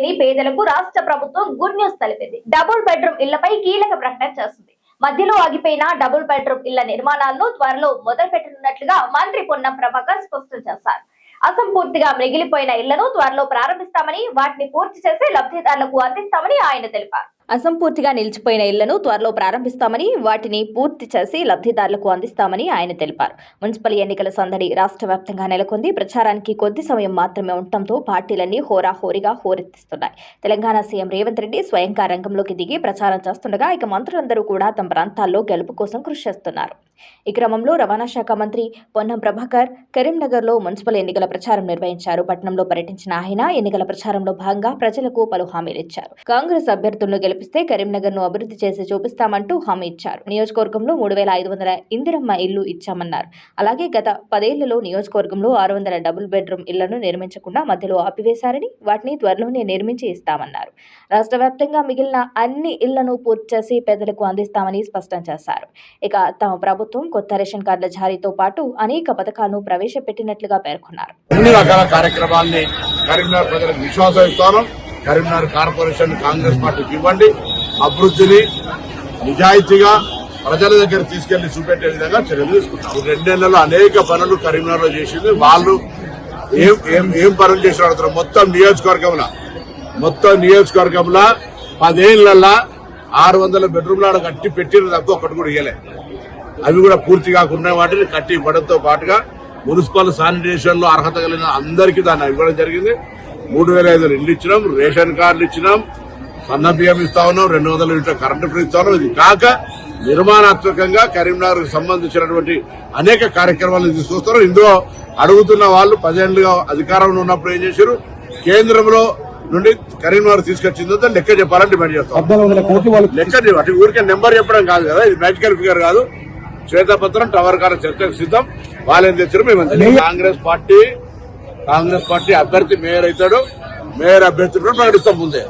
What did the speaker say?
లేని పేదలకు రాష్ట్ర ప్రభుత్వం గుడ్ న్యూస్ తెలిపింది. డబుల్ బెడ్రూమ్ ఇళ్ళపై కీలక ప్రకటన చేస్తుంది. మధ్యలో ఆగిపోయిన డబుల్ బెడ్రూమ్ ఇళ్ళ నిర్మాణాలను త్వరలో మొదలు పెట్టనున్నట్లుగా మంత్రి పొన్నం ప్రభాకర్ స్పష్టం చేశారు. అసంపూర్తిగా మిగిలిపోయిన ఇళ్ళను త్వరలో ప్రారంభిస్తామని వాటిని పూర్తి చేసి లబ్ధిదారులకు అందిస్తామని ఆయన తెలిపారు. అసంపూర్తిగా నిలిచిపోయిన ఇళ్ళను త్వరలో ప్రారంభిస్తామని వాటిని పూర్తి చేసి లబ్ధిదారులకు అందిస్తామని ఆయన తెలిపారు. మున్సిపల్ ఎన్నికల సందడి రాష్ట్ర వ్యాప్తంగా నెలకొంది. ప్రచారానికి కొద్ది సమయం మాత్రమే ఉండటంతో పార్టీలన్నీ హోరాహోరీగా హోరెత్తిస్తున్నాయి. తెలంగాణ సీఎం రేవంత్ రెడ్డి స్వయంగా రంగంలోకి దిగి ప్రచారం చేస్తుండగా ఇక మంత్రులందరూ కూడా తమ ప్రాంతాల్లో గెలుపు కోసం కృషి చేస్తున్నారు. ఈ క్రమంలో రవాణా శాఖ మంత్రి పొన్నం ప్రభాకర్ కరీంనగర్లో మున్సిపల్ ఎన్నికల ప్రచారం నిర్వహించారు. పట్టణంలో పర్యటించిన ఆయన ఎన్నికల ప్రచారంలో భాగంగా ప్రజలకు పలు హామీలు ఇచ్చారు. కాంగ్రెస్ అభ్యర్థులను గెలిపిస్తే కరీంనగర్ను అభివృద్ధి చేసి చూపిస్తామంటూ హామీ ఇచ్చారు. నియోజకవర్గంలో మూడు వేల ఐదు వందల ఇందిరమ్మ ఇల్లు ఇచ్చామన్నారు. అలాగే గత పదేళ్ళలో నియోజకవర్గంలో ఆరు వందల డబుల్ బెడ్రూమ్ ఇళ్ళను నిర్మించకుండా మధ్యలో ఆపివేశారని వాటిని త్వరలోనే నిర్మించి ఇస్తామన్నారు. రాష్ట్ర వ్యాప్తంగా మిగిలిన అన్ని ఇళ్ళను పూర్తి చేసి పేదలకు అందిస్తామని స్పష్టం చేశారు. ఇక తమ ప్రభుత్వం కొత్త రేషన్ కార్డుల జారీతో పాటు అనేక పథకాలను ప్రవేశపెట్టినట్లుగా పేర్కొన్నారు. అన్ని రకాల కార్యక్రమాల్ని కరీంనగర్ ప్రజలకు విశ్వాసం ఇస్తాను. కరీంనగర్ కార్పొరేషన్ కాంగ్రెస్ పార్టీకి ఇవ్వండి. అభివృద్ధిని నిజాయితీగా ప్రజల దగ్గర తీసుకెళ్ళి చూపెట్టే విధంగా చర్యలు తీసుకుంటాం. రెండేళ్ళలో అనేక పనులు కరీంనగర్లో చేసింది. వాళ్ళు ఏం ఏం ఏం పనులు చేసిన అడుగుతారు మొత్తం నియోజకవర్గంలో మొత్తం నియోజకవర్గంలో పదేళ్ళలో ఆరు వందల బెడ్రూమ్ల కట్టి పెట్టిన తప్ప ఒకటి కూడా ఇయ్యలే. అవి కూడా పూర్తి కాకుండా వాటిని కట్టి ఇవ్వడంతో పాటుగా మున్సిపల్ శానిటేషన్లో అర్హత కలిగిన అందరికీ దాన్ని ఇవ్వడం జరిగింది. మూడు వేల ఐదు ఇల్లు ఇచ్చినాం రేషన్ కార్డులు ఇచ్చినాం సన్న బియ్యం ఇస్తా ఉన్నాం రెండు వందల లీటర్ కరెంటు ఫ్రీ ఇస్తా ఉన్నాం. ఇది కాక నిర్మాణాత్మకంగా కరీంనగర్ సంబంధించినటువంటి అనేక కార్యక్రమాలు తీసుకొస్తారు ఇందులో అడుగుతున్న వాళ్ళు పదేళ్ళుగా అధికారంలో ఉన్నప్పుడు ఏం చేశారు? కేంద్రంలో నుండి కరీంనగర్ తీసుకొచ్చిందో లెక్క చెప్పాలని డిమాండ్ చేస్తాం. లెక్క అంటే ఊరికే నెంబర్ చెప్పడం కాదు కదా ఇది మ్యాజికల్ ఫిగర్ కాదు. శ్వేతపత్రం టవర్ కార చర్చకు సిద్ధం. వాళ్ళేం తెచ్చారు? మేము. కాంగ్రెస్ పార్టీ కాంగ్రెస్ పార్టీ అభ్యర్థి మేయర్ అవుతాడు. మేయర్ అభ్యర్థి కూడా ప్రకటిస్తాం ముందే.